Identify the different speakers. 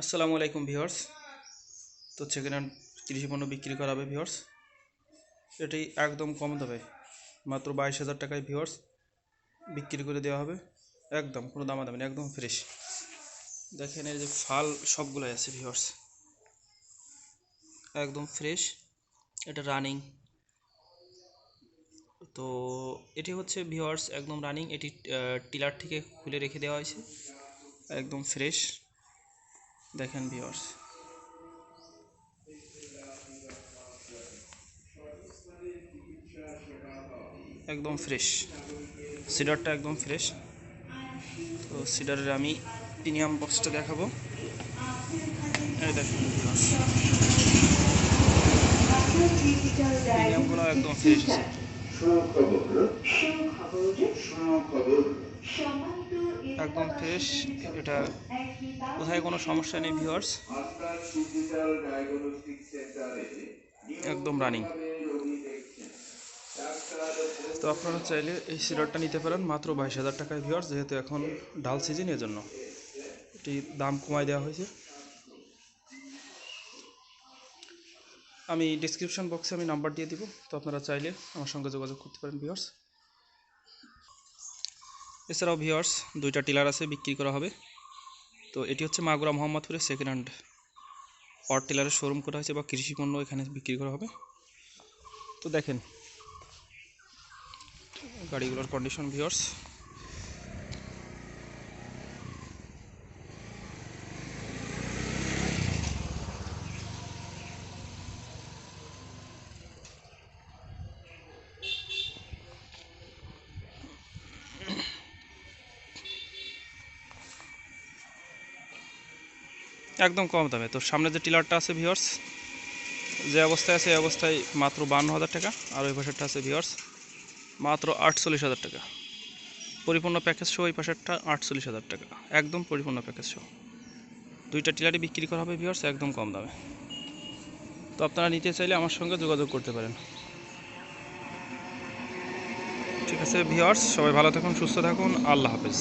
Speaker 1: আসসালামু আলাইকুম ভিউয়ার্স। তো সেকেন্ড হ্যান্ড কৃষি পণ্য বিক্রি করা হবে ভিউয়ার্স। এটি একদম কম দামে, মাত্র বাইশ হাজার টাকায় ভিউয়ার্স বিক্রি করে দেওয়া হবে। একদম, কোনো দামাদামি না, একদম ফ্রেশ দেখেন এই যে ফাল সবগুলোই আছে ভিউয়ার্স। একদম ফ্রেশ এটা রানিং তো এটি হচ্ছে ভিউয়ার্স, একদম রানিং এটি টিলার থেকে খুলে রেখে দেওয়া হয়েছে। একদম ফ্রেশ দেখেন ভিউয়ার্স একদম ফ্রেশ সিডারটা একদম ফ্রেশ তো সিডারের আমি প্রিমিয়াম বক্সটা দেখাবো। এই দেখেন viewers, প্রিমিয়ামগুলো একদম ফ্রেশ আছে।
Speaker 2: সুখবর
Speaker 3: সম্মানিত
Speaker 1: একদম ফ্রেশ এটা কোথায় কোনো সমস্যা নেই ভিউয়ার্স একদম রানিং তো আপনারা চাইলে এই সিডারটা নিতে পারেন, মাত্র বাইশ হাজার টাকায় ভিউয়ার্স যেহেতু এখন ডাল সিজন এর জন্য এটি দাম কমায় দেওয়া হয়েছে। আমি ডিসক্রিপশন বক্সে আমি নাম্বার দিয়ে দিব, তো আপনারা চাইলে আমার সঙ্গে যোগাযোগ করতে পারেন ভিউয়ার্স এছাড়াও ভিওয়ার্স দুইটা টিলার আছে, বিক্রি করা হবে। তো এটি হচ্ছে মাগুরা মোহাম্মদপুরের সেকেন্ড হ্যান্ড পাওয়ার টিলারের শোরুম করা হয়েছে বা কৃষি পণ্য এখানে বিক্রি করা হবে। তো দেখেন, গাড়িগুলোর কন্ডিশন ভিউয়ার্স। একদম কম দামে। তো সামনে যে টিলারটা আছে ভিউয়ার্স যে অবস্থায় আছে, এই অবস্থায় মাত্র বান্ন হাজার টাকা, আর ওই পাশেরটা আছে ভিউয়ার্স মাত্র আটচল্লিশ হাজার টাকা। পরিপূর্ণ প্যাকেজ সহ ওই পাশেরটা আটচল্লিশ হাজার টাকা। একদম পরিপূর্ণ প্যাকেজ সহ দুইটা টিলারই বিক্রি করা হবে ভিওর্স একদম কম দামে। তো আপনারা নিতে চাইলে আমার সঙ্গে যোগাযোগ করতে পারেন। ঠিক আছে ভিওর্স সবাই ভালো থাকুন, সুস্থ থাকুন, আল্লাহ হাফেজ।